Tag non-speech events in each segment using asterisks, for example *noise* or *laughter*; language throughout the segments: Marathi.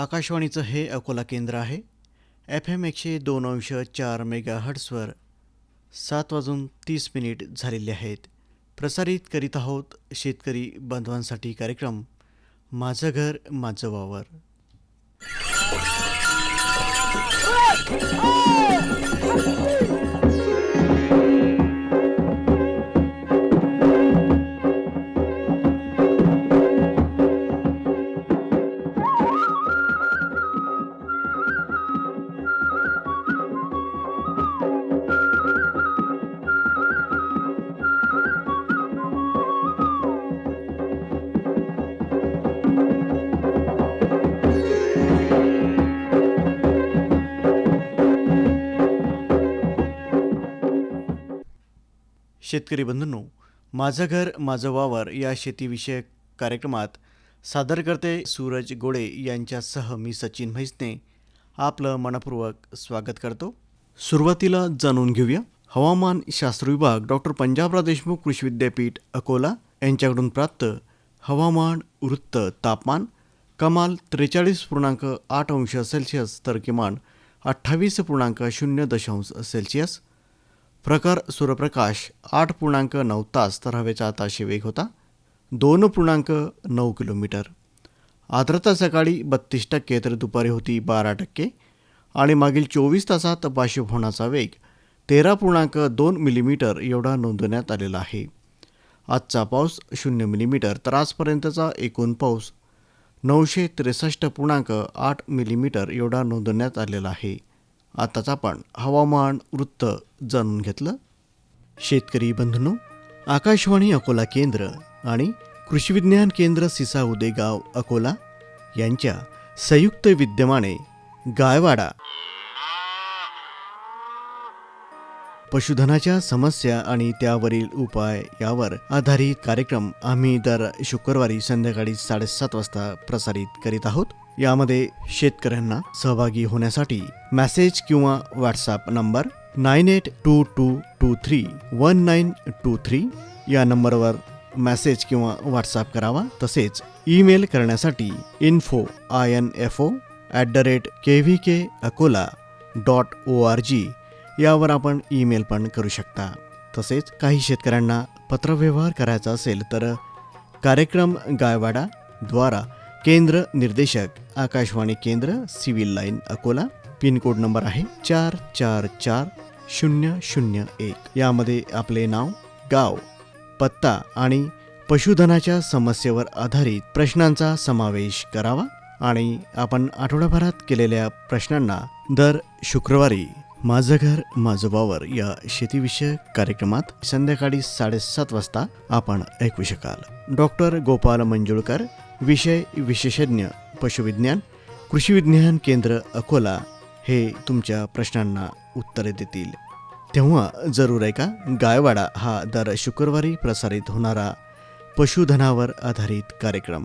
आकाशवाणीचं हे अकोला केंद्र आहे. एफ एम एकशे दोन अंश चार मेगा हर्ट्सवर सात वाजून तीस मिनिट झालेले आहेत. प्रसारित करीत आहोत शेतकरी बांधवांसाठी कार्यक्रम माझं घर माझं वावर. शेतकरी बंधूंनो माझं घर माझं वावर या शेतीविषयक कार्यक्रमात सादर करते सूरज गोळे यांच्यासह मी सचिन म्हैसने. आपलं मनपूर्वक स्वागत करतो. सुरुवातीला जाणून घेऊया. हवामान शास्त्र विभाग डॉक्टर पंजाबराव देशमुख कृषी विद्यापीठ अकोला यांच्याकडून प्राप्त हवामान वृत्त तापमान कमाल त्रेचाळीस पूर्णांक आठ अंश सेल्सिअस तर किमान अठ्ठावीस पूर्णांक शून्य दशांश सेल्सिअस प्रकार सूर्यप्रकाश आठ पूर्णांक नऊ तास तर हवेचा आताशे वेग होता. दोन पूर्णांक नऊ किलोमीटर. आर्द्रता सकाळी बत्तीस टक्के तर दुपारी होती बारा टक्के. आणि मागील चोवीस तासात बाष्पभवनाचा वेग तेरा पूर्णांक दोन मिलीमीटर एवढा नोंदवण्यात आलेला आहे. आजचा पाऊस शून्य मिलीमीटर तर आजपर्यंतचा एकूण पाऊस नऊशे त्रेसष्ट पूर्णांक आठ मिलीमीटर एवढा नोंदवण्यात आलेला आहे. आताच आपण हवामान वृत्त जाणून घेतलं. शेतकरी बंधूंनो आकाशवाणी अकोला केंद्र आणि कृषी विज्ञान केंद्र सिसा उदेगाव अकोला यांच्या संयुक्त विद्यमाने गायवाडा पशुधनाच्या समस्या आणि त्यावरील उपाय यावर आधारित कार्यक्रम आम्ही दर शुक्रवारी संध्याकाळी साडेसात वाजता प्रसारित करीत आहोत. यामध्ये शेतकऱ्यांना सहभागी होण्यासाठी मेसेज किंवा WhatsApp number nine eight two two two three one nine two three या नंबरवर मेसेज किंवा व्हॉट्सअप करावा. तसेच ईमेल करण्यासाठी info I N F O at the rate K V K Akola dot O R G यावर आपण ईमेल पण करू शकता. तसेच काही शेतकऱ्यांना पत्रव्यवहार करायचा असेल तर कार्यक्रम गायवाडा द्वारा केंद्र निर्देशक आकाशवाणी केंद्र civil line Akola pin code number आहे चार चार चार शून्य शून्य एक. यामध्ये आपले नाव गाव पत्ता आणि पशुधनाच्या समस्येवर आधारित प्रश्नांचा समावेश करावा आणि आपण आठवड्याभरात केलेल्या प्रश्नांना दर शुक्रवारी माझं घर माझं वावर या शेतीविषयक कार्यक्रमात संध्याकाळी साडेसात वाजता आपण ऐकू शकाल. डॉक्टर गोपाल मंजुळकर विषय विशेषज्ञ पशुविज्ञान कृषी विज्ञान केंद्र अकोला हे तुमच्या प्रश्नांना उत्तरे देतील. तेव्हा जरूर ऐका गायवाडा हा दर शुक्रवारी प्रसारित होणारा पशुधनावर आधारित कार्यक्रम.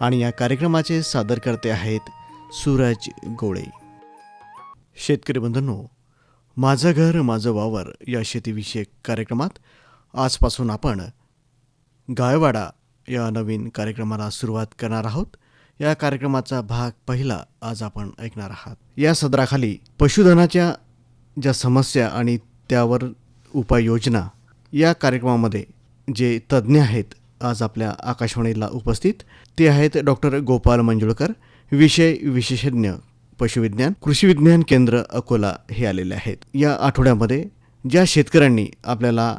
आणि या कार्यक्रमाचे सादरकर्ते आहेत सूरज गोळे. शेतकरी बंधूंनो माझं घर माझं वावर या शेतीविषयक कार्यक्रमात आजपासून आपण गायवाडा या नवीन कार्यक्रमाला सुरुवात करणार आहोत. या कार्यक्रमाचा भाग पहिला आज आपण ऐकणार आहात. या सदराखाली पशुधनाच्या ज्या समस्या आणि त्यावर उपाययोजना या कार्यक्रमामध्ये जे तज्ज्ञ आहेत आज आपल्या आकाशवाणीला उपस्थित. ते आहेत डॉक्टर गोपाल मंजुळकर विषय विशेषज्ञ पशुविज्ञान कृषी विज्ञान केंद्र अकोला हे आलेले आहेत. या आठवड्यामध्ये ज्या शेतकऱ्यांनी आपल्याला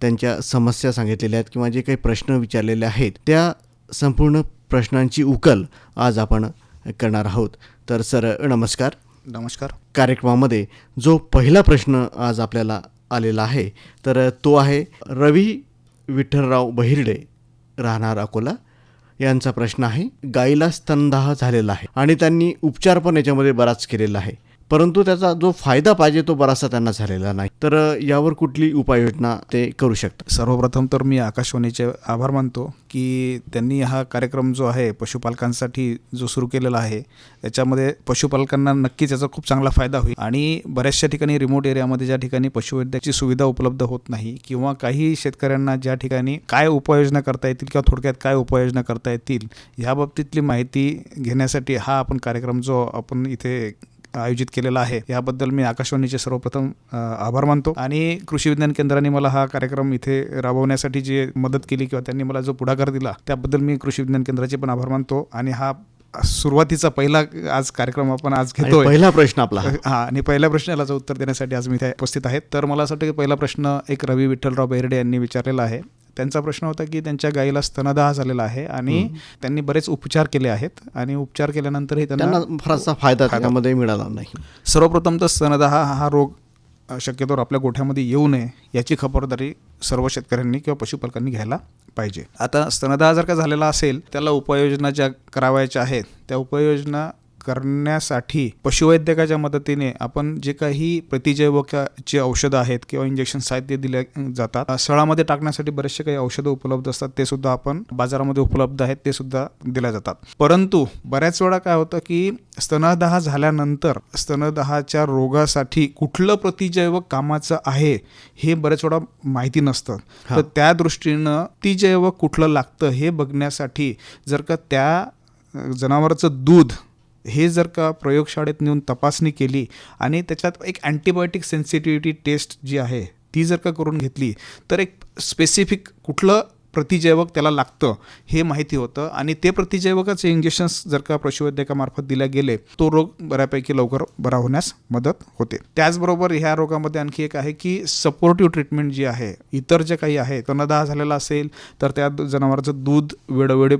त्यांच्या समस्या सांगितलेल्या आहेत किंवा जे काही प्रश्न विचारलेले आहेत त्या संपूर्ण प्रश्नांची उकल आज आपण करणार आहोत. तर सर नमस्कार. नमस्कार. कार्यक्रमामध्ये जो पहिला प्रश्न आज आपल्याला आलेला आहे तर तो आहे रवी विठ्ठलराव बहिर्डे राहणार अकोला. यांचा प्रश्न आहे. गाईला स्तनदाह झालेला आहे आणि त्यांनी उपचार पण याच्यामध्ये बराच केलेला आहे. परंतु त्याचा जो फायदा पाहिजे तो बराचसा त्यांना झालेला नाही. तर यावर कुठली उपाययोजना ते करू शकतात? सर्वप्रथम तर मी आकाशवाणीचे आभार मानतो की त्यांनी हा कार्यक्रम जो आहे पशुपालकांसाठी जो सुरू केलेला आहे त्याच्यामध्ये पशुपालकांना नक्कीच याचा खूप चांगला फायदा होईल. आणि बऱ्याचशा ठिकाणी रिमोट एरियामध्ये ज्या ठिकाणी पशुवैद्याची सुविधा उपलब्ध होत नाही किंवा काही शेतकऱ्यांना ज्या ठिकाणी काय उपाययोजना करता येतील किंवा थोडक्यात काय उपाययोजना करता येतील ह्या बाबतीतली माहिती घेण्यासाठी हा आपण कार्यक्रम जो आपण इथे आयोजित केलेला आहे. याबद्दल मी आकाशवाणीचे सर्वप्रथम आभार मानतो. आणि कृषी विज्ञान केंद्राने मला हा कार्यक्रम इथे राबवण्यासाठी जी मदत केली किंवा त्यांनी मला जो पुढाकार दिला त्याबद्दल मी कृषी विज्ञान केंद्राचे पण आभार मानतो. आणि हा सुरुवातीचा पहिला आज कार्यक्रम आपण आज घेतोय. पहिला प्रश्न आपला हा. आणि पहिल्या प्रश्नाला उत्तर देण्यासाठी आज मी इथे उपस्थित आहेत तर मला असं वाटतं की पहिला प्रश्न एक रवी विठ्ठलराव बेर्डे यांनी विचारलेला आहे. त्यांचा प्रश्न होता की त्यांच्या गाईला स्तनदाह झालेला आहे आणि त्यांनी बरेच उपचार केले आहेत आणि उपचार केल्यानंतरही त्यांना फारसा फायदा त्यामध्ये मिळाला नाही. सर्वप्रथम तर स्तनदाह हा रोग शक्यतोवर आपल्या गोठ्यामध्ये येऊ नये याची खबरदारी सर्व शेतकऱ्यांनी किंवा पशुपालकांनी घ्यायला पाहिजे. आता स्तनदाह जर का झालेला असेल त्याला उपाययोजना ज्या करावयाच्या आहेत त्या उपाययोजना करण्यासाठी पशुवैद्यकाच्या मदतीने आपण जे काही प्रतिजैवकाची औषधं आहेत किंवा इंजेक्शन आहेत ते दिले जातात सळामध्ये टाकण्यासाठी बरेचसे काही औषधं उपलब्ध असतात ते सुद्धा आपण बाजारामध्ये उपलब्ध आहेत ते सुद्धा दिल्या जातात. परंतु बऱ्याच वेळा काय होतं की स्तनदाह झाल्यानंतर स्तनदाहाच्या रोगासाठी कुठलं प्रतिजैवक कामाचं आहे हे बऱ्याच वेळा माहिती नसतं. तर त्या दृष्टीनं प्रतिजैवक कुठलं लागतं हे बघण्यासाठी जर का त्या जनावराचं दूध हे जर का प्रयोगशाळेत नेऊन तपासणी केली आणि त्याच्यात एक अँटीबायोटिक सेन्सिटिव्हिटी टेस्ट जी आहे ती जर का करून घेतली तर एक स्पेसिफिक कुठलं प्रतिजैवक त्याला लागतं हे माहिती होतं. आणि ते प्रतिजैवकाचे इंजेक्शन्स जर का पशुवैद्यकामार्फत दिल्या गेले तो रोग बऱ्यापैकी लवकर बरा होण्यास मदत होते. त्याचबरोबर ह्या रोगामध्ये आणखी एक आहे की सपोर्टिव्ह ट्रीटमेंट जी आहे इतर जे काही आहे तणदाह झालेला असेल तर त्या जनावरांचं दूध वेळोवेळी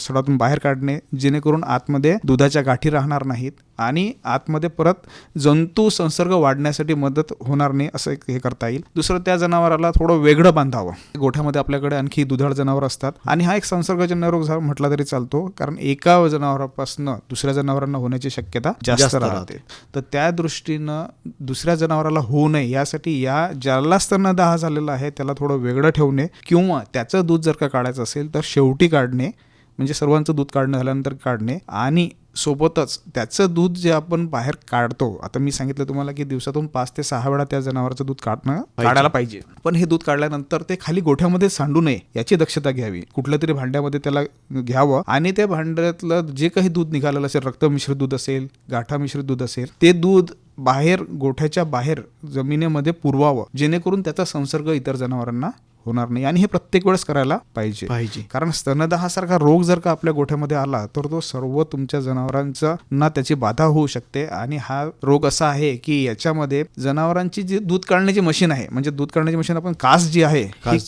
सडातून बाहेर काढणे जेणेकरून आतमध्ये दुधाच्या गाठी राहणार नाहीत. आणि आतमध्ये परत जंतू संसर्ग वाढण्यासाठी मदत होणार नाही असं एक हे करता येईल. दुसरं त्या जनावराला थोडं वेगळं बांधावं. गोठ्यामध्ये आपल्याकडे आणखी दुधाळ जनावर असतात आणि हा एक संसर्गजन्य रोग म्हटला तरी चालतो कारण एका जनावरापासून दुसऱ्या जनावरांना होण्याची शक्यता जास्त राहते. तर त्या दृष्टीनं दुसऱ्या जनावराला होऊ नये यासाठी या ज्याला स्तनदाह झालेला आहे त्याला थोडं वेगळं ठेवणे किंवा त्याचं दूध जर का काढायचं असेल तर शेवटी काढणे म्हणजे सर्वांचं दूध काढणं झाल्यानंतर काढणे आणि सोबतच त्याचं दूध जे आपण बाहेर काढतो आता मी सांगितलं तुम्हाला की दिवसातून पाच ते सहा वेळा त्या जनावराचं दूध काढणं काढायला पाहिजे. पण हे दूध काढल्यानंतर ते खाली गोठ्यामध्ये सांडू नये याची दक्षता घ्यावी. कुठल्या तरी भांड्यामध्ये त्याला घ्यावं आणि त्या भांड्यातलं जे काही दूध निघालेलं असेल रक्तमिश्रित दूध असेल गाठा मिश्रित दूध असेल ते दूध बाहेर गोठ्याच्या बाहेर जमिनीमध्ये पुरवावं जेणेकरून त्याचा संसर्ग इतर जनावरांना होणार नाही. आणि हे प्रत्येक वेळेस करायला पाहिजे. पाहिजे. कारण स्तनदाहासारखा रोग जर का आपल्या गोठ्यामध्ये आला तर तो सर्व तुमच्या जनावरांचा ना त्याची बाधा होऊ शकते. आणि हा रोग असा आहे की याच्यामध्ये जनावरांची जी दूध काढण्याची मशीन आहे म्हणजे दूध काढण्याची मशीन आपण कास जी आहे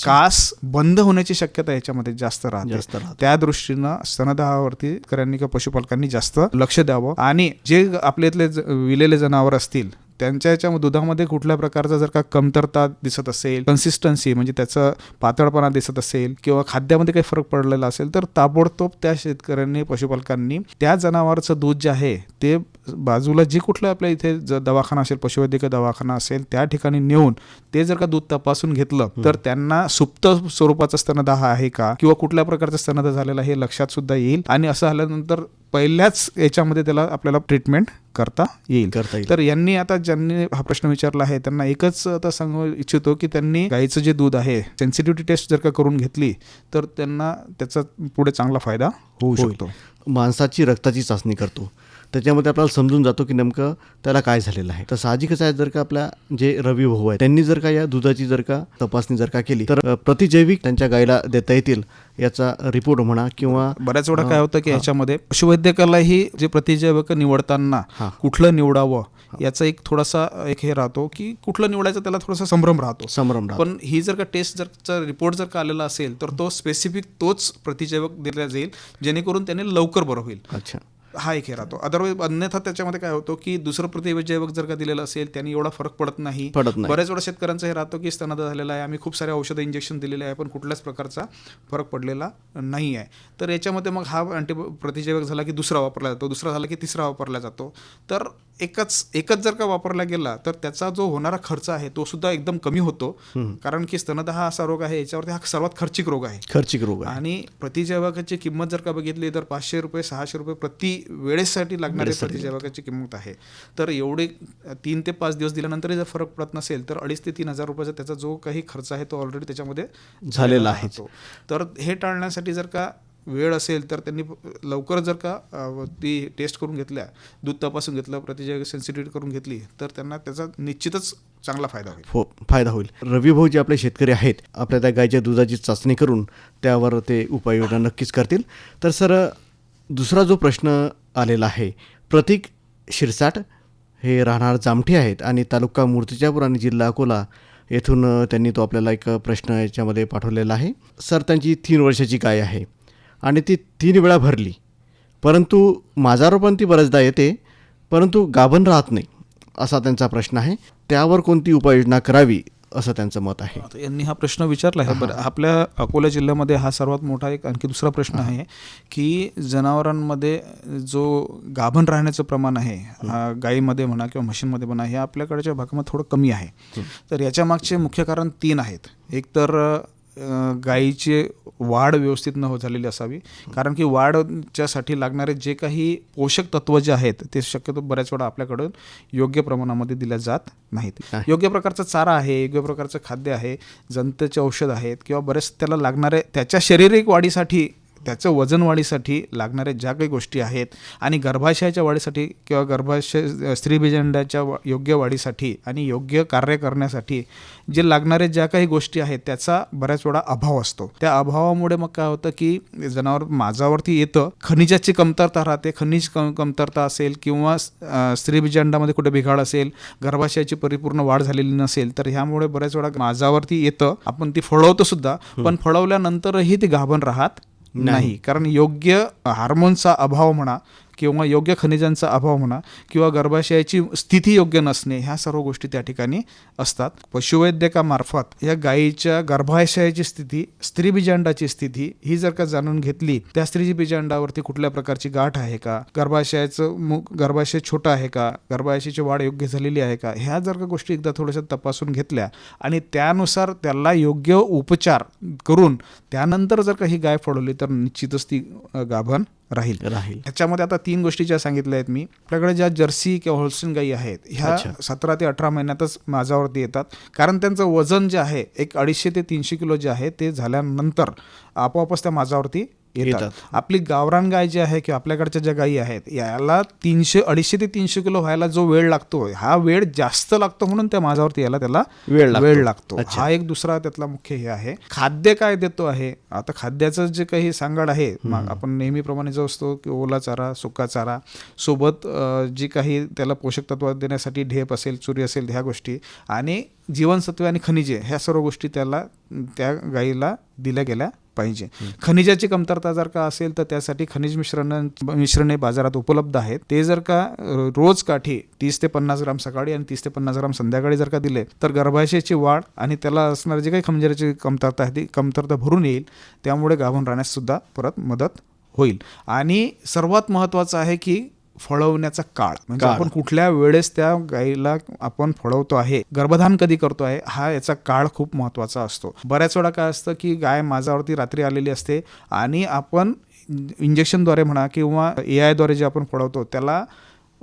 कास. बंद होण्याची शक्यता याच्यामध्ये जास्त राहते. त्या दृष्टीनं स्तनदाहावरती शेतकऱ्यांनी किंवा पशुपालकांनी जास्त लक्ष द्यावं. आणि जे आपल्या इथले ज- विलेले जनावर असतील त्यांच्या याच्या दुधामध्ये कुठल्या प्रकारचा जर का कमतरता दिसत असेल कन्सिस्टन्सी म्हणजे त्याचं पातळपणा दिसत असेल किंवा खाद्यामध्ये काही फरक पडलेला असेल तर ताबडतोब त्या शेतकऱ्यांनी पशुपालकांनी त्या जनावरचं दूध जे आहे ते बाजूला जे कुठलं आपल्या इथे ज दवाखाना असेल पशुवैद्यकीय दवाखाना असेल त्या ठिकाणी नेऊन ते जर का दूध तपासून घेतलं तर त्यांना सुप्त स्वरूपाचा स्तनदाह आहे का? किंवा कुठल्या प्रकारचा स्तनदाह झालेला आहे हे लक्षात सुद्धा येईल. आणि असं झाल्यानंतर पहिल्याच याच्यामध्ये त्याला आपल्याला ट्रीटमेंट करता येईल. करता येईल. तर यांनी आता ज्यांनी हा प्रश्न विचारला आहे त्यांना एकच आता सांगू इच्छितो की त्यांनी गाईचं जे दूध आहे सेन्सिटिव्हिटी टेस्ट जर का करून घेतली तर त्यांना त्याचा पुढे चांगला फायदा होऊ. शकतो. माणसाची रक्ताची चाचणी करतो. त्याच्यामध्ये आपल्याला समजून जातो की नेमकं त्याला काय झालेलं आहे. तर साहजिकच आहे जर का आपल्या जे रवी भाऊ आहे त्यांनी जर का या दुधाची जर का तपासणी जर का केली तर प्रतिजैविक त्यांच्या गायला देता येतील याचा रिपोर्ट म्हणा किंवा बऱ्याच वेळा काय होतं की ह्याच्यामध्ये पशुवैद्यकालाही जे प्रतिजैवक निवडताना. कुठलं निवडावं याचा एक थोडासा एक हे राहतो की कुठलं निवडायचं त्याला थोडासा संभ्रम राहतो. संभ्रम राहतो. पण ही जर का टेस्ट जर रिपोर्ट जर का आलेला असेल तर तो स्पेसिफिक तोच प्रतिजैवक दिला जाईल जेणेकरून त्याने लवकर बरं होईल. अच्छा. हा एक हे राहतो अदरवाईज अन्यथा त्याच्यामध्ये काय होतो की दुसरं प्रतिजैवक जर का दिलेलं असेल त्यांनी एवढा फरक पडत नाही. पडत नाही. बऱ्याच वेळा शेतकऱ्यांचं हे राहतो की स्तनदा झालेला आहे आम्ही खूप सारे औषधं इंजेक्शन दिलेले आहे पण कुठल्याच प्रकारचा फरक पडलेला नाही आहे. तर याच्यामध्ये मग हा अँटी प्रतिजैवक झाला की दुसरा वापरला जातो दुसरा झाला की तिसरा वापरला जातो. तर एकच एकच जर का वापरला गेला तर त्याचा जो होणारा खर्च आहे तो सुद्धा एकदम कमी होतो. कारण की स्तनदा हा असा रोग आहे याच्यावरती हा सर्वात खर्चिक रोग आहे. खर्चिक रोग आहे. आणि प्रतिजैवकाची किंमत जर का बघितली तर पाचशे रुपये सहाशे रुपये प्रति वेळेसाठी लागणारे प्रतिजैवकाची किंमत आहे. तर एवढे तीन ते पाच दिवस दिल्यानंतरही जर फरक पडत नसेल तर अडीच ते तीन हजार रुपयाचा त्याचा जो काही खर्च आहे तो ऑलरेडी त्याच्यामध्ये झालेला आहे. तर हे टाळण्यासाठी जर का वेळ असेल तर त्यांनी लवकर जर का ती टेस्ट करून घेतल्या दूध तपासून घेतलं प्रतिजैविक सेन्सिटिव्हिटी करून घेतली तर त्यांना त्याचा निश्चितच चांगला फायदा होईल. हो फायदा होईल. रवी भाऊ जे आपले शेतकरी आहेत आपल्या त्या गायच्या दुधाची चाचणी करून त्यावर ते उपाययोजना नक्कीच करतील. तर सर दुसरा जो प्रश्न आलेला आहे प्रतीक शिरसाट हे राहणार जामठी आहेत आणि तालुका मूर्तिजापूर आणि जिल्हा अकोला येथून त्यांनी तो आपल्याला एक प्रश्न याच्यामध्ये पाठवलेला आहे. सर त्यांची तीन वर्षाची गाय आहे. आणि ती तीन वेळा भरली. परंतु माझा पण ती बऱ्याचदा येते परंतु गाभण राहत नाही असा त्यांचा प्रश्न आहे. त्यावर कोणती उपाययोजना करावी असं त्यांचं मत आहे. यांनी हा प्रश्न विचारला आहे. बरं आपल्या अकोला जिल्ह्यामध्ये हा सर्वात मोठा एक आणखी दुसरा प्रश्न आहे की जनावरांमध्ये जो गाभण राहण्याचं प्रमाण आहे गायीमध्ये म्हणा किंवा म्हशींमध्ये म्हणा हे आपल्याकडच्या भागामध्ये थोडं कमी आहे. तर याच्या मागचे मुख्य कारण तीन आहेत. एक तर गायीची वाढ व्यवस्थित न हो झालेली असावी कारण की वाढच्यासाठी लागणारे जे काही पोषक तत्व जे आहेत ते शक्यतो बऱ्याच वेळा आपल्याकडून योग्य प्रमाणामध्ये दिल्या जात नाहीत. योग्य प्रकारचा चारा आहे योग्य प्रकारचं खाद्य आहे जंतचे औषध आहेत किंवा बरेच त्याला लागणारे त्याच्या शारीरिक वाढीसाठी त्याचं वजन वाढीसाठी लागणाऱ्या ज्या काही गोष्टी आहेत आणि गर्भाशयाच्या वाढीसाठी किंवा गर्भाशय स्त्रीबीजंडाच्या वा- योग्य वाढीसाठी आणि योग्य कार्य करण्यासाठी जे लागणारे ज्या काही गोष्टी आहेत त्याचा बऱ्याच वेळा अभाव असतो. त्या अभावामुळे मग काय होतं की जनावर माझावरती येतं खनिजाची कमतरता राहते खनिज कम कमतरता असेल किंवा स्त्रीबीजांडामध्ये कुठे बिघाड असेल गर्भाशयाची परिपूर्ण वाढ झालेली नसेल तर ह्यामुळे बऱ्याच वेळा माझावरती येतं. आपण ती फळवतो सुद्धा पण फळवल्यानंतरही ती गाभण राहत नाही. कारण योग्य हार्मोनचा अभाव म्हणा किंवा योग्य खनिजांचा अभाव म्हणा किंवा गर्भाशयाची स्थिती योग्य नसणे ह्या सर्व गोष्टी त्या ठिकाणी असतात. पशुवैद्यकामार्फत या गायीच्या गर्भाशयाची स्थिती स्त्री बीजांडाची स्थिती ही जर का जाणून घेतली त्या स्त्री बीजांडावरती कुठल्या प्रकारची गाठ आहे का? गर्भाशयाचं मुख गर्भाशय छोटं आहे का? गर्भाशयाची वाढ योग्य झालेली आहे का? ह्या जर का गोष्टी एकदा थोड्याशा तपासून घेतल्या आणि त्यानुसार त्याला योग्य उपचार करून त्यानंतर जर का ही गाय फोडवली तर निश्चितच ती गाभण राहील. राहील. ह्याच्यामध्ये आता तीन गोष्टी ज्या सांगितल्या आहेत मी. आपल्याकडे ज्या जर्सी किंवा होल्स्टीन गायी आहेत ह्या. सतरा ते अठरा महिन्यातच माझ्यावरती येतात. कारण त्यांचं वजन जे आहे एक अडीचशे ते तीनशे किलो जे आहे ते झाल्यानंतर आपोआपच त्या माझ्यावरती येतात. आपली गावरान गाय जी आहे किंवा आपल्याकडच्या ज्या गायी आहेत याला तीनशे अडीचशे ते तीनशे किलो व्हायला जो वेळ लागतो हा वेळ जास्त लागतो म्हणून त्या माझ्यावरती यायला त्याला वेळ लागतो. वेळ लागतो. हा एक दुसरा त्यातला मुख्य हे आहे खाद्य काय देतो आहे आता खाद्याचं जे काही सांगड आहे मग आपण नेहमीप्रमाणे जो असतो की ओला चारा सुका चारा सोबत जी काही त्याला पोषक तत्व देण्यासाठी ढेप असेल चुरी असेल ह्या गोष्टी आणि जीवनसत्वे आणि खनिजे ह्या सर्व गोष्टी त्याला त्या गायीला दिल्या गेल्या पाहिजे. खनिजाची कमतरता जर का असेल तर त्यासाठी खनिज मिश्रण मिश्रणे बाजारात उपलब्ध आहेत. ते जर का रोज काठी तीस ते पन्नास ग्राम सकाळी आणि तीस ते पन्नास ग्राम संध्याकाळी जर का दिले तर गर्भाशयाची वाढ आणि त्याला असणारी जी काही खनिजाची कमतरता आहे ती कमतरता भरून येईल. त्यामुळे गाभण राहण्यास सुद्धा परत मदत होईल. आणि सर्वात महत्त्वाचं आहे की फळवण्याचा काळ. म्हणजे. आपण कुठल्या वेळेस त्या गायीला आपण फळवतो आहे गर्भधान कधी करतो आहे हा याचा काळ खूप महत्त्वाचा असतो. बऱ्याच वेळा काय असतं की गाय माझ्यावरती रात्री आलेली असते आणि आपण इंजेक्शनद्वारे म्हणा किंवा ए आयद्वारे जे आपण फळवतो त्याला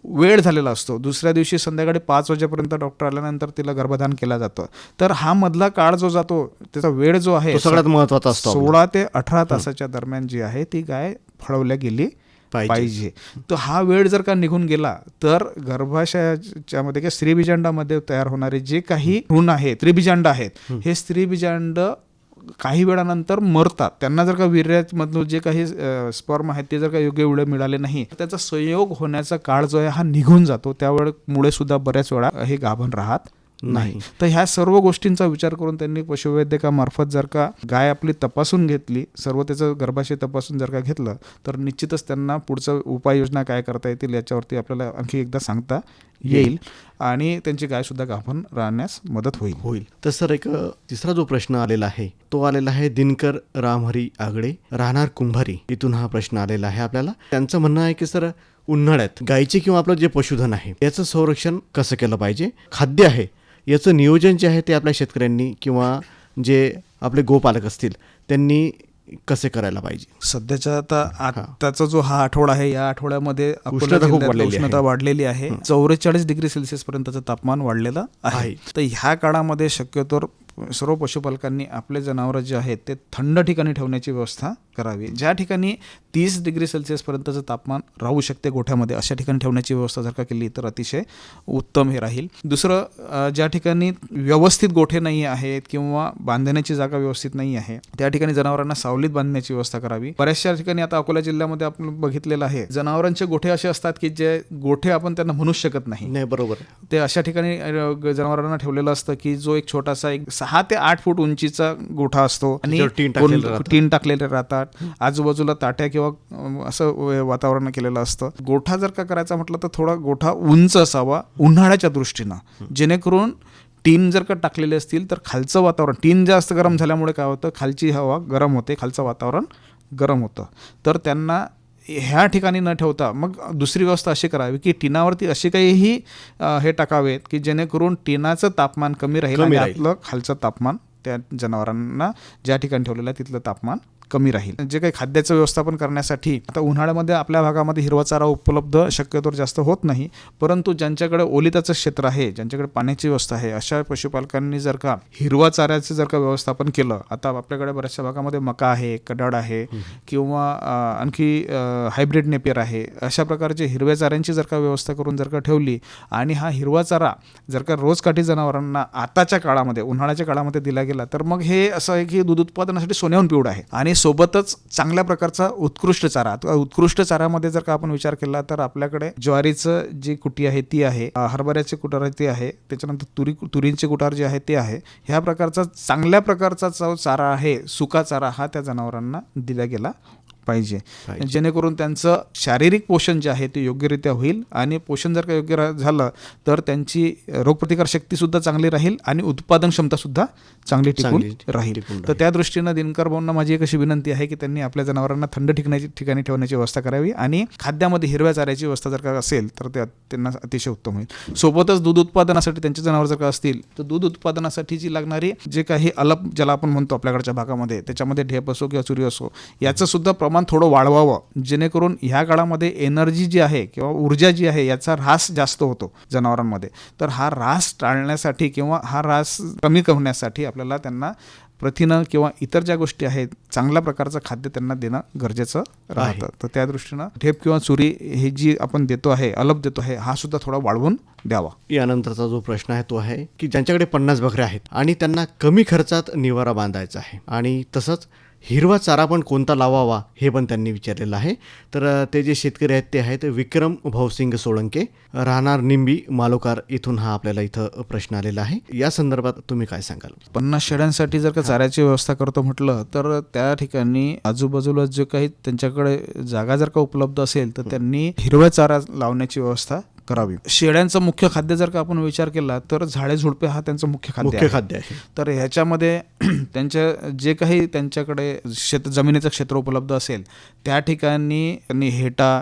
वेळ झालेला असतो. दुसऱ्या दिवशी संध्याकाळी पाच वाजेपर्यंत डॉक्टर आल्यानंतर तिला गर्भधान केलं जातं. तर हा मधला काळ जो जातो त्याचा वेळ जो आहे तो सगळ्यात महत्त्वाचा असतो. सोळा ते अठरा तासाच्या दरम्यान जी आहे ती गाय फळवल्या गेली पाहिजे. तर हा वेळ जर का निघून गेला तर गर्भाशयाच्या मध्ये किंवा स्त्रीबीजांडामध्ये तयार होणारे जे काही ऋण आहेत स्त्रीबीजांड आहेत हे स्त्रीबीजांड काही वेळानंतर मरतात. त्यांना जर का वीर्यामधून जे काही स्पर्म आहेत ते जर का योग्य वेळ मिळाले नाही त्याचा संयोग होण्याचा काळ जो आहे हा निघून जातो. त्यावेळेमुळे सुद्धा बऱ्याच वेळा हे गाभण राहत नाही. तर ह्या सर्व गोष्टींचा विचार करून त्यांनी पशुवैद्यकामार्फत जर का गाय आपली तपासून घेतली सर्व त्याचं गर्भाशय तपासून जर का घेतलं तर निश्चितच त्यांना पुढचं उपाययोजना काय करता येतील याच्यावरती आपल्याला आणखी एकदा सांगता येईल. आणि त्यांची गाय सुद्धा गाभण राहण्यास मदत होईल. होईल. तर सर एक तिसरा जो प्रश्न आलेला आहे तो आलेला आहे दिनकर रामहरी आगडे राहणार कुंभारी. इथून हा प्रश्न आलेला आहे आपल्याला. त्यांचं म्हणणं आहे की सर उन्हाळ्यात गायीचे किंवा आपलं जे पशुधन आहे याचं संरक्षण कसं केलं पाहिजे? खाद्य आहे. याचं नियोजन जे आहे ते आपल्या शेतकऱ्यांनी किंवा जे आपले गोपालक असतील त्यांनी कसे करायला पाहिजे? सध्याच्या आता आताचा जो हा आठवडा आहे या आठवड्यामध्ये उष्णता वाढलेली आहे. चौवेचाळीस डिग्री सेल्सिअस पर्यंतचं तापमान वाढलेलं आहे. तर ह्या काळामध्ये शक्यतोर सर्व पशुपालकांनी आपले जनावरं जे आहेत ते थंड ठिकाणी ठेवण्याची व्यवस्था करावी. ज्या ठिकाणी तीस डिग्री सेल्सिअस पर्यंतचं तापमान राहू शकते गोठ्यामध्ये अशा ठिकाणी ठेवण्याची व्यवस्था जर का केली तर अतिशय उत्तम हे राहील. दुसरं ज्या ठिकाणी व्यवस्थित गोठे नाही आहेत किंवा बांधण्याची जागा व्यवस्थित नाही आहे त्या ठिकाणी जनावरांना सावलीत बांधण्याची व्यवस्था करावी. बऱ्याचशा ठिकाणी आता अकोला जिल्ह्यामध्ये आपण बघितलेलं आहे जनावरांचे गोठे असे असतात की जे गोठे आपण त्यांना म्हणूच शकत नाही. नाही बरोबर. ते अशा ठिकाणी जनावरांना ठेवलेलं असतं की जो एक छोटासा एक सहा ते आठ फूट उंचीचा गोठा असतो आणि टीन टाकलेलं राहतं. राहतात आजूबाजूला ताट्या किंवा असं वातावरण केलेलं असतं. गोठा जर का करायचा म्हटलं तर थोडा गोठा उंच असावा उन्हाळ्याच्या दृष्टीनं. जेणेकरून टीन जर का टाकलेले असतील तर खालचं वातावरण टीन जास्त गरम झाल्यामुळे काय होतं खालची हवा गरम होते खालचं वातावरण गरम होतं. तर त्यांना ह्या ठिकाणी न ठेवता मग दुसरी व्यवस्था अशी करावी की टिनावरती असे काहीही हे टाकावेत की जेणेकरून टिनाचं तापमान कमी राहील कमी आणि राहील. आपलं खालचं तापमान त्या जनावरांना ज्या ठिकाणी ठेवलेलं आहे तिथलं तापमान कमी राहील. जे काही खाद्याचं व्यवस्थापन करण्यासाठी आता उन्हाळ्यामध्ये आपल्या भागामध्ये हिरवा चारा उपलब्ध शक्यतोर जास्त होत नाही परंतु ज्यांच्याकडे ओलिताचं क्षेत्र आहे ज्यांच्याकडे पाण्याची व्यवस्था आहे अशा पशुपालकांनी जर का हिरवा चाऱ्याचं जर का व्यवस्थापन केलं आता आपल्याकडे बऱ्याचशा भागामध्ये मका आहे कडाड आहे किंवा आणखी हायब्रिड नेपियर आहे अशा प्रकारचे हिरव्या चाऱ्यांची जर का व्यवस्था करून जर का ठेवली आणि हा हिरवा चारा जर का रोजकाठी जनावरांना आताच्या काळामध्ये उन्हाळ्याच्या काळामध्ये दिला गेला तर मग हे असं आहे की दूध उत्पादनासाठी सोन्याहून पिवड आहे. आणि सोबतच चांगल्या प्रकारचा उत्कृष्ट चारा. उत्कृष्ट चाऱ्यामध्ये जर का आपण विचार केला तर आपल्याकडे ज्वारीचं जी कुटी आहे ती आहे. हरभऱ्याचे कुटार आहे ते आहे. त्याच्यानंतर तुरी तुरींचे कुटार जे आहे ते आहे. ह्या प्रकारचा चांगल्या प्रकारचा जो चारा आहे सुका चारा हा त्या जनावरांना दिला गेला पाहिजे. जेणेकरून त्यांचं शारीरिक पोषण जे आहे ते योग्यरित्या होईल आणि पोषण जर का योग्य झालं तर त्यांची रोगप्रतिकार शक्ती सुद्धा चांगली राहील आणि उत्पादन क्षमता सुद्धा चांगली टिकून राहील. तर त्या दृष्टीनं दिनकर भाऊंना माझी एक अशी विनंती आहे की त्यांनी आपल्या जनावरांना थंड ठिकाणी ठिकाणी ठेवण्याची व्यवस्था करावी आणि खाद्यामध्ये हिरव्या चाऱ्याची व्यवस्था जर का असेल तर ते त्यांना अतिशय उत्तम होईल. सोबतच दूध उत्पादनासाठी त्यांचे जनावर जर का असतील तर दूध उत्पादनासाठी जी लागणारी जे काही अलप ज्याला आपण म्हणतो आपल्याकडच्या भागामध्ये त्याच्यामध्ये ढेप असो किंवा चुरी असो याचं सुद्धा प्रमाण थोडं वाढवावं जेणेकरून ह्या काळामध्ये एनर्जी जी आहे किंवा ऊर्जा जी आहे याचा ऱ्हास जास्त होतो जनावरांमध्ये. तर हा ऱ्हास टाळण्यासाठी किंवा हा ऱ्हास कमी करण्यासाठी आपल्याला त्यांना प्रथिनं किंवा इतर ज्या गोष्टी आहेत चांगल्या प्रकारचं खाद्य त्यांना देणं गरजेचं राहतं. तर त्या दृष्टीनं ढेप किंवा चुरी ही जी आपण देतो आहे अलप देतो आहे हा सुद्धा थोडा वाढवून द्यावा. यानंतरचा जो प्रश्न आहे तो आहे की ज्यांच्याकडे पन्नास बकऱ्या आहेत आणि त्यांना कमी खर्चात निवारा बांधायचा आहे आणि तसंच हिरवा चारा पण कोणता लावावा हे पण त्यांनी विचारलेलं आहे. तर ते जे शेतकरी आहेत ते आहेत विक्रम भाऊसिंग सोळंके राहणार निंबी मालोकार इथून हा आपल्याला इथं प्रश्न आलेला आहे. या संदर्भात तुम्ही काय सांगाल? पन्नास शेळ्यांसाठी जर का चाऱ्याची व्यवस्था करतो म्हटलं तर त्या ठिकाणी आजूबाजूला जे काही त्यांच्याकडे जागा जर का उपलब्ध असेल तर त्यांनी हिरव्या चारा लावण्याची व्यवस्था करावी शेळ्यांचं मुख्य खाद्य जर का आपण विचार केला तर झाडे झुडपे हा त्यांचं मुख्य खाद्य मुख्य. खाद्य आहे तर ह्याच्यामध्ये *clears throat* त्यांच्या जे काही त्यांच्याकडे शेत जमिनीचं क्षेत्र उपलब्ध असेल त्या ठिकाणी त्यांनी हेटा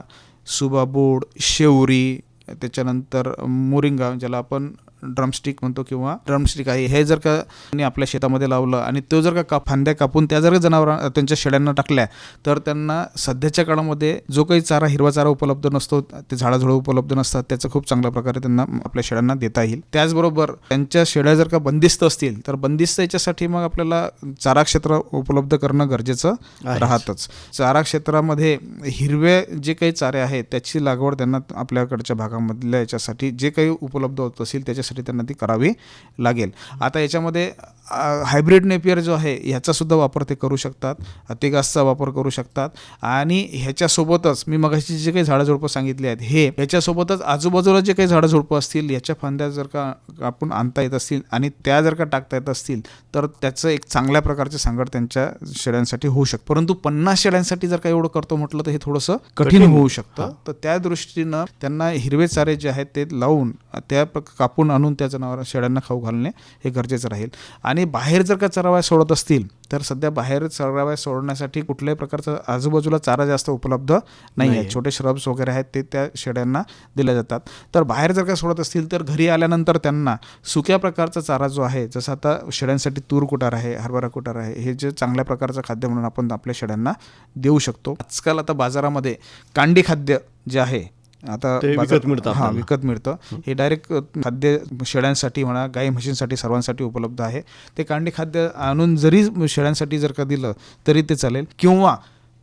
सुबाबूड शेवरी त्याच्यानंतर मोरिंगा ज्याला आपण ड्रमस्टिक म्हणतो किंवा ड्रमस्टिक आहे. हे जर का त्यांनी आपल्या शेतामध्ये लावलं आणि तो जर का फांद्या कापून त्या जर का जनावर त्यांच्या शेळ्यांना टाकल्या तर त्यांना सध्याच्या काळामध्ये जो काही चारा हिरवा चारा उपलब्ध नसतो ते झाडाझुडं उपलब्ध नसतात. त्याचं खूप चांगल्या प्रकारे त्यांना आपल्या शेळ्यांना देता येईल. त्याचबरोबर त्यांच्या शेळ्या जर का बंदिस्त असतील तर बंदिस्त याच्यासाठी मग आपल्याला चारा क्षेत्र उपलब्ध करणं गरजेचं. राहतच. चारा क्षेत्रामध्ये हिरवे जे काही चारे आहेत त्याची लागवड त्यांना आपल्याकडच्या भागामधल्या याच्यासाठी जे काही उपलब्ध होत असेल त्याच्यासाठी त्यांना ती करावी लागेल. आता याच्यामध्ये हायब्रिड नेपियर जो आहे ह्याचा सुद्धा वापर ते करू शकतात. अतिगासचा वापर करू शकतात. आणि ह्याच्यासोबतच मी मगाशी जे काही झाडं सांगितली आहेत हे याच्यासोबतच आजूबाजूला जे काही झाडं झुडपं असतील याच्या फांद्या जर का आपण आणता येत असतील आणि त्या जर का टाकता येत असतील तर त्याचं एक चांगल्या प्रकारचे सांगड त्यांच्या शेळ्यांसाठी होऊ शकतं. परंतु पन्नास शेळ्यांसाठी जर का एवढं करतो म्हटलं तर हे थोडंसं कठीण. होऊ शकतं. तर त्या दृष्टीनं त्यांना हिरवे चारे जे आहेत ते लावून त्या कापून आणून त्या जनावर शेळ्यांना खाऊ घालणे हे गरजेचं राहील. आणि आणि बाहेर जर का चरावया सोडत असतील तर सध्या बाहेर चरावया सोडण्यासाठी कुठल्याही प्रकारचा आजूबाजूला चारा जास्त उपलब्ध नाही आहे छोटे श्रब्स वगैरे आहेत ते त्या शेळ्यांना दिले जातात. तर बाहेर जर का सोडत असतील तर घरी आल्यानंतर त्यांना सुक्या प्रकारचा चारा जो आहे जसं आता शेळ्यांसाठी तूर कुटार आहे हरभरा कुटार आहे हे जे चांगल्या प्रकारचं खाद्य म्हणून आपण आपल्या शेळ्यांना देऊ शकतो. आजकाल आता बाजारामध्ये कांडी खाद्य जे आहे आता विकत मिळतं हा. विकत मिळतं. हे डायरेक्ट खाद्य शेळ्यांसाठी म्हणा गाई म्हशींसाठी सर्वांसाठी उपलब्ध आहे. ते कांडी खाद्य आणून जरी शेळ्यांसाठी जर का दिलं तरी ते चालेल. किंवा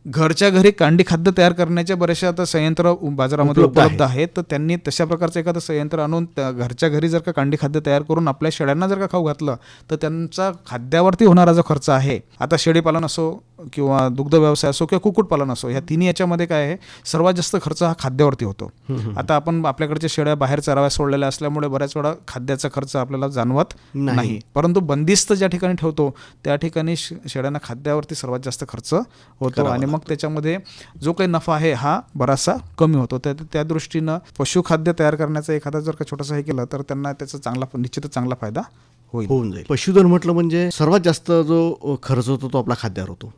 घरच्या घरी कांडी खाद्य तयार करण्याचे बरेचसे आता संयंत्र बाजारामध्ये उपलब्ध आहेत. तर त्यांनी तशा प्रकारचं एखादं संयंत्र आणून घरच्या घरी जर का कांडी खाद्य तयार करून आपल्या शेळ्यांना जर का खाऊ घातलं तर त्यांचा खाद्यावरती होणारा जो खर्च आहे आता शेळीपालन असो किंवा दुग्ध व्यवसाय असो किंवा कुक्कुटपालन असो ह्या तिन्ही याच्यामध्ये काय आहे सर्वात जास्त खर्च हा खाद्यावरती होतो. आता आपण आपल्याकडच्या शेळ्या बाहेर चराव्या सोडलेल्या असल्यामुळे बऱ्याच वेळा खाद्याचा खर्च आपल्याला जाणवत नाही. परंतु बंदिस्त ज्या ठिकाणी ठेवतो त्या ठिकाणी शेळ्यांना खाद्यावरती सर्वात जास्त खर्च होतो आणि मग त्याच्यामध्ये जो काही नफा आहे हा बराचसा कमी होतो. त्या त्या दृष्टीनं पशुखाद्य तयार करण्याचा एखादा जर का छोटासा हे केलं तर त्यांना त्याचा चांगला निश्चितच चांगला फायदा होईल. होऊन जाईल. पशुधन म्हटलं म्हणजे सर्वात जास्त जो खर्च होतो तो आपला खाद्यावर होतो.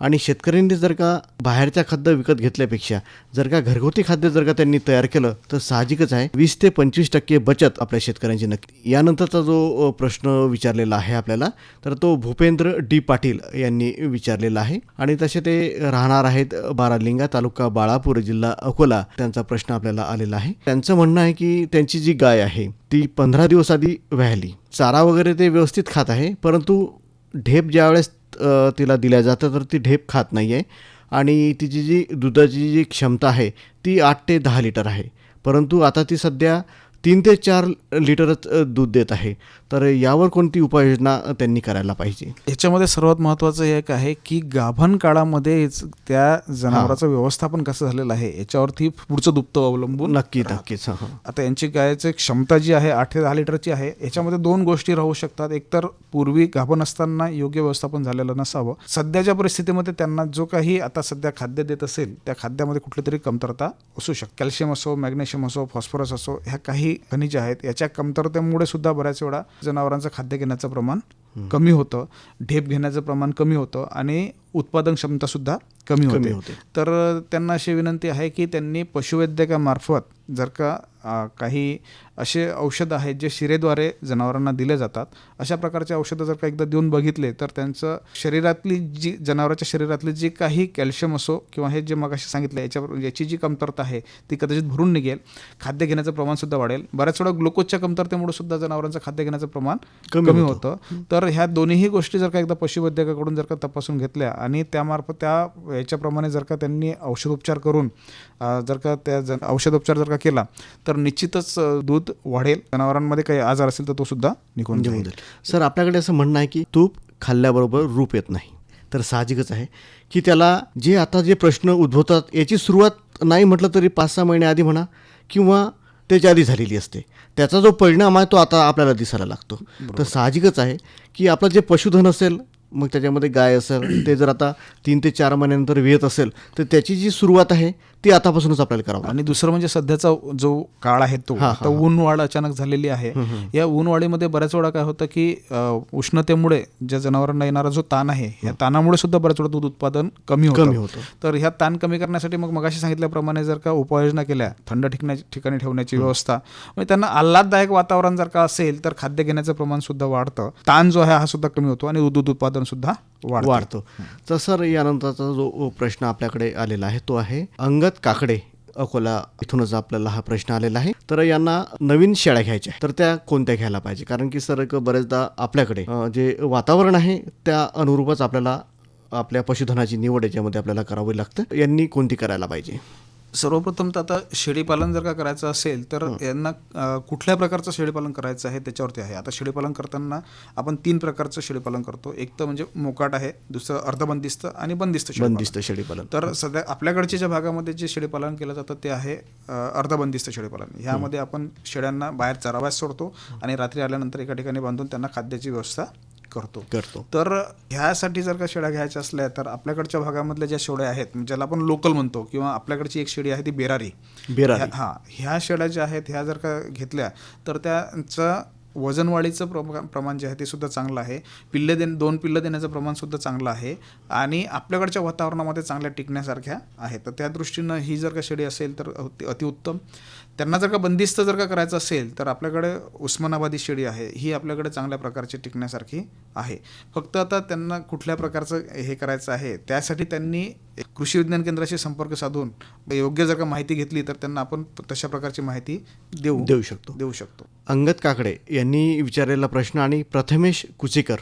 आणि शेतकऱ्यांनी जर का बाहेरच्या खाद्य विकत घेतल्यापेक्षा जर का घरगुती खाद्य जर का त्यांनी तयार केलं तर साहजिकच आहे. वीस ते पंचवीस टक्के बचत आपल्या शेतकऱ्यांची नक्की. यानंतरचा जो प्रश्न विचारलेला आहे आपल्याला तर तो भूपेंद्र डी पाटील यांनी विचारलेला आहे. आणि तसे ते राहणार आहेत बारालिंगा तालुका बाळापूर जिल्हा अकोला त्यांचा प्रश्न आपल्याला आलेला आहे. त्यांचं म्हणणं आहे की त्यांची जी गाय आहे ती पंधरा दिवस आधी व्हायली. चारा वगैरे ते व्यवस्थित खात आहे परंतु ढेप ज्यावेळेस तिला दिल्या जातं तर ती ढेप खात नाही आहे आणि तिची जी दुधाची जी क्षमता आहे ती आठ ते दहा लिटर आहे. परंतु आता ती सध्या तीन ते चार लिटरच दूध देत आहे. तर यावर कोणती उपाययोजना त्यांनी करायला पाहिजे? याच्यामध्ये सर्वात महत्त्वाचं एक आहे की गाभण काळामध्ये त्या जनावराचं व्यवस्थापन कसं झालेलं आहे याच्यावरती पुढचं दुप्त अवलंबून. नक्की नक्कीच आता यांची गायची क्षमता जी आहे आठ ते दहा लिटरची आहे याच्यामध्ये दोन गोष्टी राहू शकतात. एक तर पूर्वी गाभण असताना योग्य व्यवस्थापन झालेलं नसावं. सध्याच्या परिस्थितीमध्ये त्यांना जो काही आता सध्या खाद्य देत असेल त्या खाद्यामध्ये कुठली तरी कमतरता असू शकते कॅल्शियम असो मॅग्नेशियम असो फॉस्फरस असो ह्या काही खनिज आहेत याच्या कमतरतेमुळे सुद्धा बऱ्याच वेळा जनावरांचं खाद्य घेण्याचं प्रमाण कमी होतं ढेप घेण्याचं प्रमाण कमी होतं आणि उत्पादन क्षमता सुद्धा कमी होते होते. तर त्यांना अशी विनंती आहे की त्यांनी पशुवैद्यकामार्फत जर का काही असे औषधं आहेत जे शिरेद्वारे जनावरांना दिले जातात. अशा प्रकारचे औषधं जर का एकदा देऊन बघितले तर त्यांचं शरीरातली जी जनावराच्या शरीरातली जी काही कॅल्शियम असो किंवा हे जे मगाशी सांगितलं याच्यावर याची जी कमतरता आहे ती कदाचित भरून निघेल. खाद्य घेण्याचं प्रमाणसुद्धा वाढेल. बऱ्याच वेळा ग्लुकोजच्या कमतरतेमुळे सुद्धा जनावरांचं खाद्य घेण्याचं प्रमाण कमी होतं. तर ह्या दोन्हीही गोष्टी जर का एकदा पशुवैद्यकाकडून जर का तपासून घेतल्या आणि त्यामार्फत त्या याच्याप्रमाणे जर का त्यांनी औषधोपचार करून जर का त्या जन औषधोपचार जर का केला तर निश्चितच अ, दूध वाढेल जनावरांमध्ये काही आजार असेल तर तो सुद्धा निघून जाईल. सर आपल्याकडे असं म्हणणं आहे की तूप खाल्ल्याबरोबर रूप येत नाही. तर साहजिकच आहे की त्याला जे आता जे प्रश्न उद्भवतात याची सुरुवात नाही म्हटलं तरी पाच सहा महिने आधी म्हणा किंवा त्याच्या आधी झालेली असते. त्याचा जो परिणाम आहे तो आता आपल्याला दिसायला लागतो. तर साहजिकच आहे की आपलं जे पशुधन असेल मग त्याच्यामध्ये गाय असेल ते जर आता तीन ते चार महिन्यानंतर विहत असेल तर त्याची जी सुरुवात आहे ती आतापासूनच आपल्याला करावं. आणि दुसरं म्हणजे सध्याचा जो काळ आहे तो आता ऊन वाढ अचानक झालेली आहे. या ऊन वाढीमध्ये बऱ्याच वेळा काय होतं की उष्णतेमुळे ज्या जनावरांना येणारा जो ताण आहे या ताणामुळे सुद्धा बऱ्याच वेळा दूध उत्पादन कमी होतं. कमी होतं. तर ह्या ताण कमी करण्यासाठी मग मगाशी सांगितल्याप्रमाणे जर का उपाययोजना केल्या थंड ठिकाणी ठिकाणी ठेवण्याची व्यवस्था म्हणजे त्यांना आल्हाददायक वातावरण जर का असेल तर खाद्य घेण्याचं प्रमाण सुद्धा वाढतं. ताण जो आहे हा सुद्धा कमी होतो आणि दूध उत्पादन सुद्धा वाढतो. तर सर यानंतरचा जो प्रश्न आपल्याकडे आलेला आहे तो आहे अंगद काकडे अकोला इथूनच आपल्याला हा प्रश्न आलेला आहे. तर यांना नवीन शेळ्या घ्यायच्या आहेत. तर त्या कोणत्या घ्यायला पाहिजे? कारण की सर बरेचदा आपल्याकडे जे वातावरण आहे त्या अनुरूपच आपल्याला आपल्या पशुधनाची निवड याच्यामध्ये आपल्याला करावी लागतं. यांनी कोणती करायला पाहिजे? सर्वप्रथम तर आता शेळीपालन जर का करायचं असेल तर यांना कुठल्या प्रकारचं शेळीपालन करायचं आहे त्याच्यावरती आहे. आता शेळीपालन करताना आपण तीन प्रकारचं शेळीपालन करतो. एक तर म्हणजे मोकाट आहे दुसरं अर्धबंदिस्त आणि बंदिस्त. बंदिस्त शेळीपालन. तर सध्या आपल्याकडच्या ज्या भागामध्ये जे शेळीपालन केलं जातं ते आहे अर्धबंदिस्त शेळीपालन. ह्यामध्ये आपण शेळ्यांना बाहेर चराव्यास सोडतो आणि रात्री आल्यानंतर एका ठिकाणी बांधून त्यांना खाद्याची व्यवस्था करतो. करतो. तर ह्यासाठी जर का शेळ्या घ्यायच्या असल्या तर आपल्याकडच्या भागामधल्या ज्या शेळ्या आहेत ज्याला आपण लोकल म्हणतो किंवा आपल्याकडची एक शेळी आहे ती बेरारी. बेरारी. हा ह्या शेळ्या ज्या आहेत ह्या जर का घेतल्या तर त्यांचा वजनवाढीचं प्रमा प्रमाण जे आहे ते सुद्धा चांगलं आहे. पिल्ले दे दोन पिल्लं देण्याचं प्रमाणसुद्धा चांगलं आहे. आणि आपल्याकडच्या वातावरणामध्ये चांगल्या टिकण्यासारख्या आहेत. तर त्या दृष्टीनं ही जर का शेळी असेल तर अति अतिउत्तम. त्यांना जर का बंदिस्त जर का करायचं असेल तर आपल्याकडे उस्मानाबादी शेळी आहे. ही आपल्याकडे चांगल्या प्रकारची टिकण्यासारखी आहे. फक्त आता त्यांना कुठल्या प्रकारचं हे करायचं आहे त्यासाठी त्यांनी कृषी विज्ञान केंद्राशी संपर्क साधून योग्य जर का माहिती घेतली तर त्यांना आपण तशा प्रकारची माहिती देऊ देऊ शकतो. देऊ शकतो. अंगद काकडे यांनी विचारलेला प्रश्न आणि प्रथमेश कुचेकर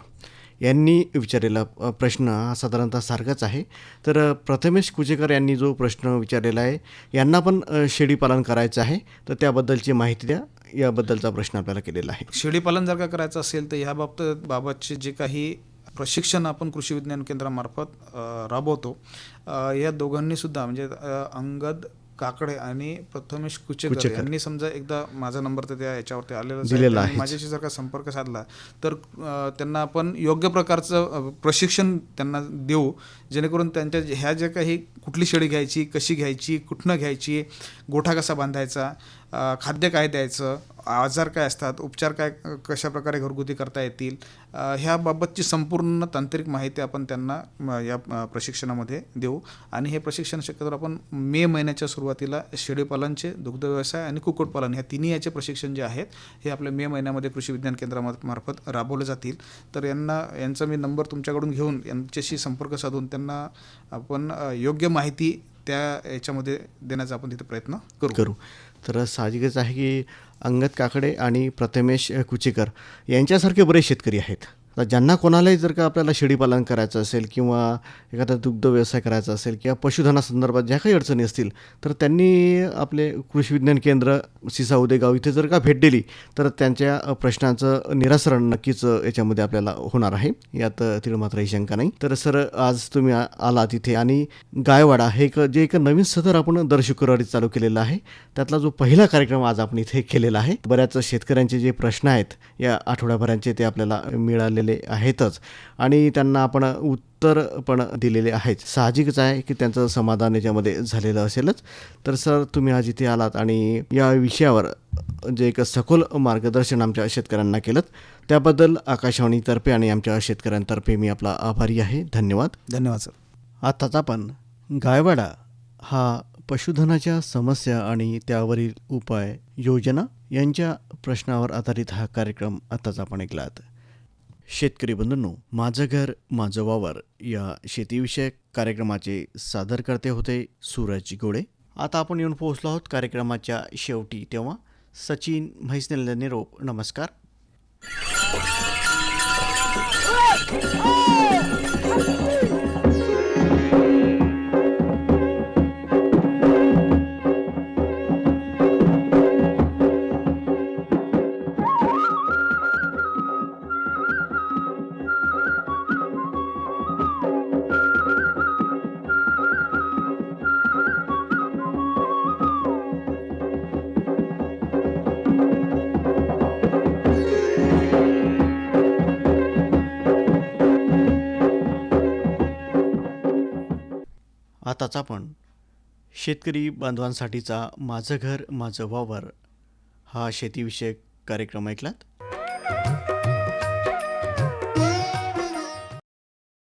यांनी विचारलेला प्रश्न हा साधारणतः सारखाच आहे. तर प्रथमेश कुजेकर यांनी जो प्रश्न विचारलेला आहे यांना पण शेळीपालन करायचं आहे. तर त्याबद्दलची माहिती द्या. याबद्दलचा प्रश्न आपल्याला केलेला आहे. शेळीपालन जर का करायचं असेल तर ह्या बाबत बाबतचे जे काही प्रशिक्षण आपण कृषी विज्ञान केंद्रामार्फत राबवतो या दोघांनी सुद्धा म्हणजे अंगद काकडे आणि प्रथमेश कुचेकर कुचेकर. यांनी समजा एकदा माझा नंबर तर त्या याच्यावरती आलेला दिलेला आहेच. माझ्याशी जर का संपर्क साधला तर अ, त्यांना आपण योग्य प्रकारचं अ, प्रशिक्षण त्यांना देऊ जेणेकरून त्यांच्या जे- ह्या ज्या काही कुठली शेळी घ्यायची कशी घ्यायची कुठनं घ्यायची गोठा कसा बांधायचा अ, खाद्य काय द्यायचं आजार काय असतात उपचार काय कशा प्रकारे घरगुती करता येतील ह्याबाबतची संपूर्ण तांत्रिक माहिती आपण त्यांना म, या प्रशिक्षणामध्ये देऊ. आणि हे प्रशिक्षण शक्यतो आपण मे महिन्याच्या सुरुवातीला शेळीपालनचे दुग्धव्यवसाय आणि कुक्कुटपालन ह्या तिन्ही याचे प्रशिक्षण जे आहेत हे आपल्या मे महिन्यामध्ये कृषी विज्ञान केंद्रामार्फत राबवले जातील. तर यांना यांचा मी नंबर तुमच्याकडून घेऊन यांच्याशी संपर्क साधून त्यांना आपण योग्य माहिती त्या याच्यामध्ये देण्याचा आपण तिथे प्रयत्न करू. करू. तर साहजिकच आहे की अंगद काकडे आणि प्रथमेश कुचेकर यांच्यासारखे बरेच शेतकरी आहेत. आता ज्यांना कोणालाही जर का आपल्याला शेळीपालन करायचं असेल किंवा एखादा दुग्ध व्यवसाय करायचा असेल किंवा पशुधनासंदर्भात ज्या काही अडचणी असतील तर त्यांनी आपले कृषी विज्ञान केंद्र सिसाउदे उदेगाव इथे जर का भेट दिली तर त्यांच्या प्रश्नांचं निरासरण नक्कीच याच्यामध्ये आपल्याला होणार आहे. यात अ, मात्र ही शंका नाही. तर सर आज तुम्ही आलात आला तिथे आणि गायवाडा हे एक जे एक नवीन सदर आपण दर शुक्रवारी चालू केलेलं आहे. त्यातला जो पहिला कार्यक्रम आज आपण इथे केलेला आहे बऱ्याच शेतकऱ्यांचे जे प्रश्न आहेत या आठवड्याभरांचे ते आपल्याला मिळाले मिळालेले आहेतच. आणि त्यांना आपण उत्तर पण दिलेले आहेत. साहजिकच आहे की त्यांचं समाधान याच्यामध्ये झालेलं असेलच. तर सर तुम्ही आज इथे आलात आणि या विषयावर जे एक सखोल मार्गदर्शन आमच्या शेतकऱ्यांना केलं त्याबद्दल आकाशवाणीतर्फे आणि आमच्या शेतकऱ्यांतर्फे मी आपला आभारी आहे. धन्यवाद. धन्यवाद सर. आताच आपण गायवाडा हा पशुधनाच्या समस्या आणि त्यावरील उपाय योजना यांच्या प्रश्नावर आधारित हा कार्यक्रम आताच आपण ऐकलात. शेतकरी बंधूंनो माझं घर माझं वावर या शेतीविषयक कार्यक्रमाचे सादरकर्ते होते सूरज गोळे आता आपण येऊन पोहोचलो आहोत कार्यक्रमाच्या शेवटी तेव्हा. सचिन म्हैसनेला निरोप नमस्कार. आताच आपण शेतकरी बांधवांसाठीचा माझं घर माझं वावर हा शेतीविषयक कार्यक्रम ऐकलात?